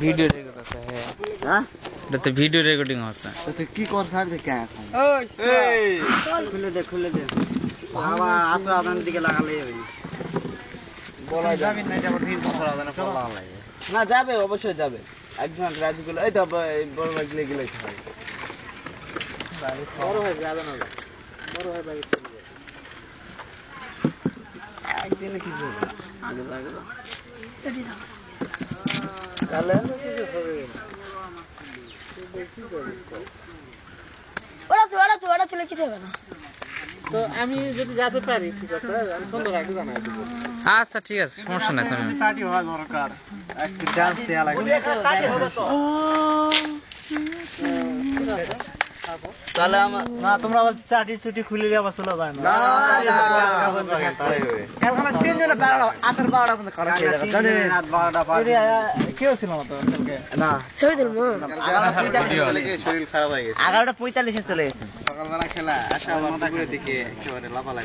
Video record আছে হ্যাঁ। হ্যাঁ? এটাতে ভিডিও রেকর্ডিং হচ্ছে তুই কি কর থাকবে কে এখন এই। খুলে দে খুলে দে। বাবা আসর আদানের দিকে লাগালেই হবে। বলা যাবে না ভিড় লাগে। যাবে অবশ্যই যাবে। একজন রাজগুলো এই তো বড় ভাই গিলে গিলে খাবে। বড় হয়ে যাবে না বড় হয়ে যাবে। একদিনে কিছু হবে না। আগে ওরা তো ওরা তো ওরা চলে কিছু হবে না তো আমি যদি যেতে পারি ঠিক আছে আমি সুন্দর আগে জানাই দেবো আচ্ছা ঠিক আছে সমস্যা নাই সমস্যা নাই। পার্টি হওয়া দরকার। একটু ডান্স দেওয়া লাগবে। তাহলে না তোমরা আবার চাটি চুটি খুলে চলে যায় না তিনজনে বারোটা আটের বারোটা পর্যন্ত খারাপ হয়ে যাবে জানেন? কেউ ছিল না তো কালকে। না ছবি তুলবো এগারোটা পঁয়তাল্লিশে চলে গেছে সকালবেলা খেলা আসা আমার দিকে একেবারে লাফালাফি